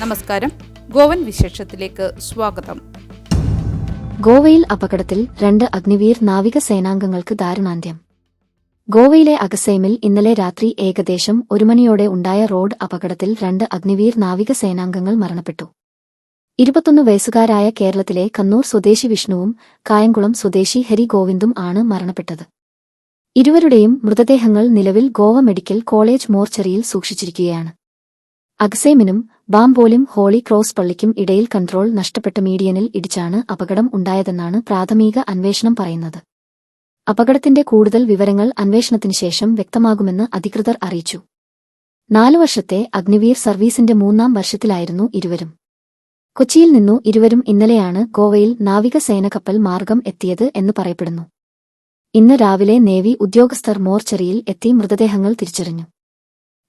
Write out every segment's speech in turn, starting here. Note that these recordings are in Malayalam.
നമസ്കാരം. ഗോവൻ വിശേഷത്തിലേക്ക് സ്വാഗതം. ഗോവയിൽ അപകടത്തിൽ രണ്ട് അഗ്നിവീർ നാവിക സേനാംഗങ്ങൾക്ക് ദാരുണാന്ത്യം. ഗോവയിലെ അഗസൈമിൽ ഇന്നലെ രാത്രി ഏകദേശം ഒരു മണിയോടെ ഉണ്ടായ റോഡ് അപകടത്തിൽ രണ്ട് അഗ്നിവീർ നാവിക സേനാംഗങ്ങൾ മരണപ്പെട്ടു. ഇരുപത്തൊന്ന് വയസ്സുകാരായ കേരളത്തിലെ കണ്ണൂർ സ്വദേശി വിഷ്ണുവും കായംകുളം സ്വദേശി ഹരി ഗോവിന്ദും ആണ് മരണപ്പെട്ടത്. ഇരുവരുടെയും മൃതദേഹങ്ങൾ നിലവിൽ ഗോവ മെഡിക്കൽ കോളേജ് മോർച്ചറിയിൽ സൂക്ഷിച്ചിരിക്കുകയാണ്. അഗ്സൈമിനും ബാംബോലും ഹോളി ക്രോസ് പള്ളിക്കും ഇടയിൽ കൺട്രോൾ നഷ്ടപ്പെട്ട മീഡിയനിൽ ഇടിച്ചാണ് അപകടം ഉണ്ടായതെന്നാണ് പ്രാഥമിക അന്വേഷണം പറയുന്നത്. അപകടത്തിന്റെ കൂടുതൽ വിവരങ്ങൾ അന്വേഷണത്തിന് ശേഷം വ്യക്തമാകുമെന്ന് അധികൃതർ അറിയിച്ചു. നാലു വർഷത്തെ അഗ്നിവീർ സർവീസിന്റെ മൂന്നാം വർഷത്തിലായിരുന്നു ഇരുവരും. കൊച്ചിയിൽ നിന്നു ഇരുവരും ഇന്നലെയാണ് ഗോവയിൽ നാവികസേന കപ്പൽ മാർഗം എത്തിയത് എന്ന് പറയപ്പെടുന്നു. ഇന്ന് രാവിലെ നേവി ഉദ്യോഗസ്ഥർ മോർച്ചറിയിൽ എത്തി മൃതദേഹങ്ങൾ തിരിച്ചറിഞ്ഞു.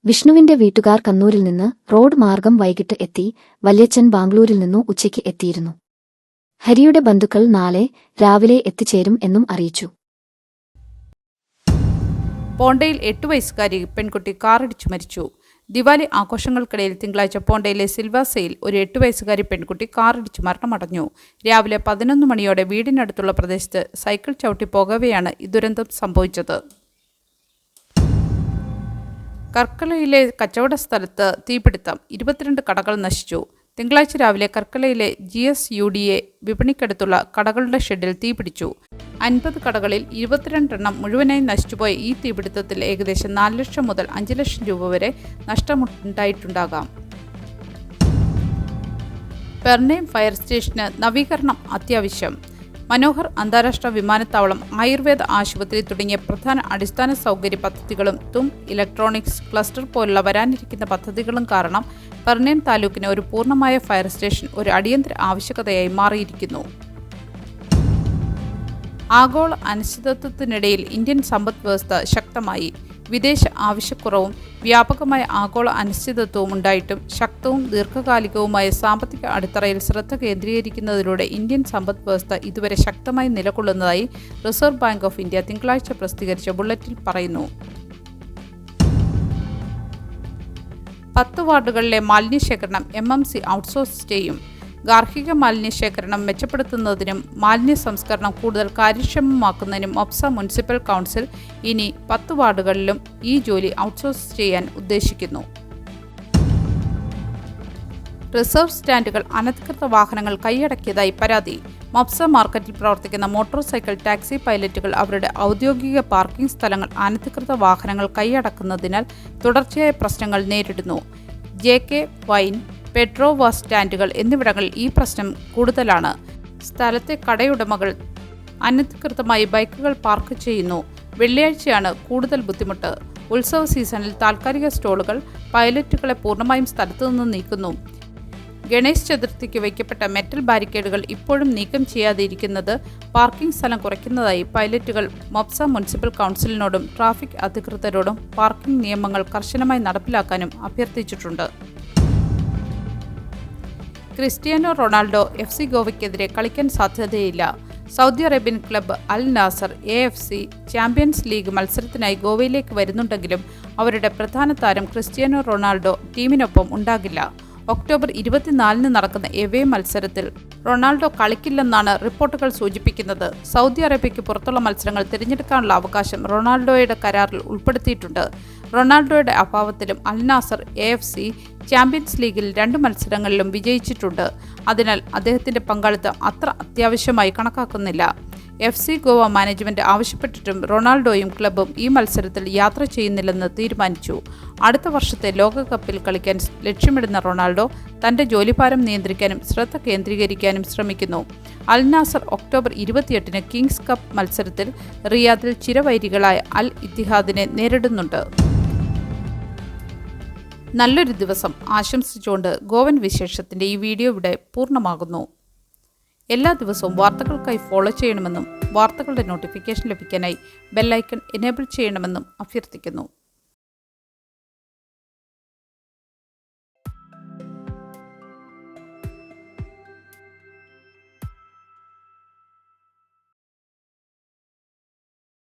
വിഷ്ണുവിന്റെ വീട്ടുകാർ കണ്ണൂരിൽ നിന്ന് റോഡ് മാർഗം വൈകിട്ട് എത്തി വല്യച്ഛൻ ബാംഗ്ലൂരിൽ നിന്നു ഉച്ചയ്ക്ക് എത്തിയിരുന്നു. ഹരിയുടെ ബന്ധുക്കൾ നാളെ രാവിലെ എത്തിച്ചേരും എന്നും അറിയിച്ചു. പോണ്ടയിൽ എട്ട് വയസ്സുകാരി പെൺകുട്ടി കാറിടിച്ചു മരിച്ചു. ദിവാലി ആഘോഷങ്ങൾക്കിടയിൽ തിങ്കളാഴ്ച പോണ്ടയിലെ സിൽവാസയിൽ ഒരു എട്ട് വയസ്സുകാരി പെൺകുട്ടി കാറിടിച്ചു മരണമടഞ്ഞു. രാവിലെ പതിനൊന്ന് മണിയോടെ വീടിനടുത്തുള്ള പ്രദേശത്ത് സൈക്കിൾ ചവിട്ടി പോകവെയാണ് ഈ ദുരന്തം സംഭവിച്ചത്. കർക്കലയിലെ കച്ചവട സ്ഥലത്ത് തീപിടുത്തം. ഇരുപത്തിരണ്ട് കടകൾ നശിച്ചു. തിങ്കളാഴ്ച രാവിലെ കർക്കലയിലെ G S U D A വിപണിക്കടുത്തുള്ള കടകളുടെ ഷെഡിൽ തീപിടിച്ചു. അൻപത് കടകളിൽ ഇരുപത്തിരണ്ടെണ്ണം മുഴുവനായി നശിച്ചുപോയ ഈ തീപിടുത്തത്തിൽ ഏകദേശം നാല് ലക്ഷം മുതൽ അഞ്ച് ലക്ഷം രൂപ വരെ നഷ്ടമുണ്ടായിട്ടുണ്ടാകാം. പെർണേം ഫയർ സ്റ്റേഷന് നവീകരണം അത്യാവശ്യം. മനോഹർ അന്താരാഷ്ട്ര വിമാനത്താവളം ആയുർവേദ ആശുപത്രി തുടങ്ങിയ പ്രധാന അടിസ്ഥാന സൗകര്യ പദ്ധതികളും തും ഇലക്ട്രോണിക്സ് ക്ലസ്റ്റർ പോലുള്ള വരാനിരിക്കുന്ന പദ്ധതികളും കാരണം പെർണയം താലൂക്കിന് ഒരു പൂർണമായ ഫയർ സ്റ്റേഷൻ ഒരു അടിയന്തര ആവശ്യകതയായി മാറിയിരിക്കുന്നു. ആഗോള അനിശ്ചിതത്വത്തിനിടയിൽ ഇന്ത്യൻ സമ്പദ് വ്യവസ്ഥ ശക്തമായി വിദേശ ആവശ്യക്കുറവും വ്യാപകമായ ആഗോള അനിശ്ചിതത്വവും ഉണ്ടായിട്ടും ശക്തവും ദീർഘകാലികവുമായ സാമ്പത്തിക അടിത്തറയിൽ ശ്രദ്ധ കേന്ദ്രീകരിക്കുന്നതിലൂടെ ഇന്ത്യൻ സമ്പദ് വ്യവസ്ഥ ഇതുവരെ ശക്തമായി നിലകൊള്ളുന്നതായി റിസർവ് ബാങ്ക് ഓഫ് ഇന്ത്യ തിങ്കളാഴ്ച പ്രസിദ്ധീകരിച്ച ബുള്ളറ്റിൽ പറയുന്നു. പത്ത് വാർഡുകളിലെ മാലിന്യശേഖരണം എം എം സി ഔട്ട്സോഴ്സ് ചെയ്യും. ഗാർഹിക മാലിന്യ ശേഖരണം മെച്ചപ്പെടുത്തുന്നതിനും മാലിന്യ സംസ്കരണം കൂടുതൽ കാര്യക്ഷമമാക്കുന്നതിനും ഒപ്സ മുനിസിപ്പൽ കൗൺസിൽ ഇനി പത്ത് വാർഡുകളിലും ഈ ജോലി ഔട്ട്സോഴ്സ് ചെയ്യാൻ ഉദ്ദേശിക്കുന്നു. റിസർവ് സ്റ്റാൻഡുകൾ അനധികൃത വാഹനങ്ങൾ കൈയടക്കിയതായി പരാതി. മപ്സ മാർക്കറ്റിൽ പ്രവർത്തിക്കുന്ന മോട്ടോർ സൈക്കിൾ ടാക്സി പൈലറ്റുകൾ അവരുടെ ഔദ്യോഗിക പാർക്കിംഗ് സ്ഥലങ്ങൾ അനധികൃത വാഹനങ്ങൾ കൈയടക്കുന്നതിനാൽ തുടർച്ചയായ പ്രശ്നങ്ങൾ നേരിടുന്നു. ജെ കെ വൈൻ പെട്രോവ സ്റ്റാൻഡുകൾ എന്നിവിടങ്ങളിൽ ഈ പ്രശ്നം കൂടുതലാണ്. സ്ഥലത്തെ കടയുടമകൾ അനധികൃതമായി ബൈക്കുകൾ പാർക്ക് ചെയ്യുന്നു. വെള്ളിയാഴ്ചയാണ് കൂടുതൽ ബുദ്ധിമുട്ട്. ഉത്സവ സീസണിൽ താൽക്കാലിക സ്റ്റോളുകൾ പൈലറ്റുകളെ പൂർണമായും സ്ഥലത്തു നിന്ന് നീക്കുന്നു. ഗണേശ് ചതുർത്ഥിക്ക് വയ്ക്കപ്പെട്ട മെറ്റൽ ബാരിക്കേഡുകൾ ഇപ്പോഴും നീക്കം ചെയ്യാതിരിക്കുന്നത് പാർക്കിംഗ് സ്ഥലം കുറയ്ക്കുന്നതായി പൈലറ്റുകൾ മൊപ്സ മുനിസിപ്പൽ കൗൺസിലിനോടും ട്രാഫിക് അധികൃതരോടും പാർക്കിംഗ് നിയമങ്ങൾ കർശനമായി നടപ്പിലാക്കാനും അഭ്യർത്ഥിച്ചിട്ടുണ്ട്. ക്രിസ്ത്യാനോ റൊണാൾഡോ എഫ് സി ഗോവയ്ക്കെതിരെ കളിക്കാൻ സാധ്യതയില്ല. Saudi Arabian club Al Nassr A F C champions league മത്സരത്തിനായി ഗോവയിലേക്ക് വരുന്നുണ്ടെങ്കിലും അവരുടെ പ്രധാന താരം ക്രിസ്ത്യാനോ റൊണാൾഡോ ടീമിനൊപ്പം ഉണ്ടാകില്ല. ഒക്ടോബർ ഇരുപത്തിനാലിന് നടക്കുന്ന എവേ മത്സരത്തിൽ റൊണാൾഡോ കളിക്കില്ലെന്നാണ് റിപ്പോർട്ടുകൾ സൂചിപ്പിക്കുന്നത്. സൗദി അറേബ്യയ്ക്ക് പുറത്തുള്ള മത്സരങ്ങൾ തിരഞ്ഞെടുക്കാനുള്ള അവകാശം റൊണാൾഡോയുടെ കരാറിൽ ഉൾപ്പെടുത്തിയിട്ടുണ്ട്. റൊണാൾഡോയുടെ അഭാവത്തിലും Al Nassr A F C champions ലീഗിൽ രണ്ട് മത്സരങ്ങളിലും വിജയിച്ചിട്ടുണ്ട്. അതിനാൽ അദ്ദേഹത്തിന്റെ പങ്കാളിത്തം അത്ര അത്യാവശ്യമായി കണക്കാക്കുന്നില്ല. എഫ് സി ഗോവ മാനേജ്മെന്റ് ആവശ്യപ്പെട്ടിട്ടും റൊണാൾഡോയും ക്ലബും ഈ മത്സരത്തിൽ യാത്ര ചെയ്യുന്നില്ലെന്ന് തീരുമാനിച്ചു. അടുത്ത വർഷത്തെ ലോകകപ്പിൽ കളിക്കാൻ ലക്ഷ്യമിടുന്ന റൊണാൾഡോ തന്റെ ജോലിഭാരം നിയന്ത്രിക്കാനും ശ്രദ്ധ കേന്ദ്രീകരിക്കാനും ശ്രമിക്കുന്നു. അൽ നാസർ ഒക്ടോബർ ഇരുപത്തിയെട്ടിന് കിങ്സ് കപ്പ് മത്സരത്തിൽ റിയാദിൽ ചിരവൈരികളായ അൽ ഇത്തിഹാദിനെ നേരിടുന്നുണ്ട്. നല്ലൊരു ദിവസം ആശംസിച്ചുകൊണ്ട് ഗോവൻ വിശേഷത്തിന്റെ ഈ വീഡിയോ ഇവിടെ പൂർണമാകുന്നു. എല്ലാ ദിവസവും വാർത്തകൾക്കായി ഫോളോ ചെയ്യണമെന്നും വാർത്തകളുടെ നോട്ടിഫിക്കേഷൻ ലഭിക്കാനായി ബെല്ലൈക്കൺ എനേബിൾ ചെയ്യണമെന്നും അഭ്യർത്ഥിക്കുന്നു.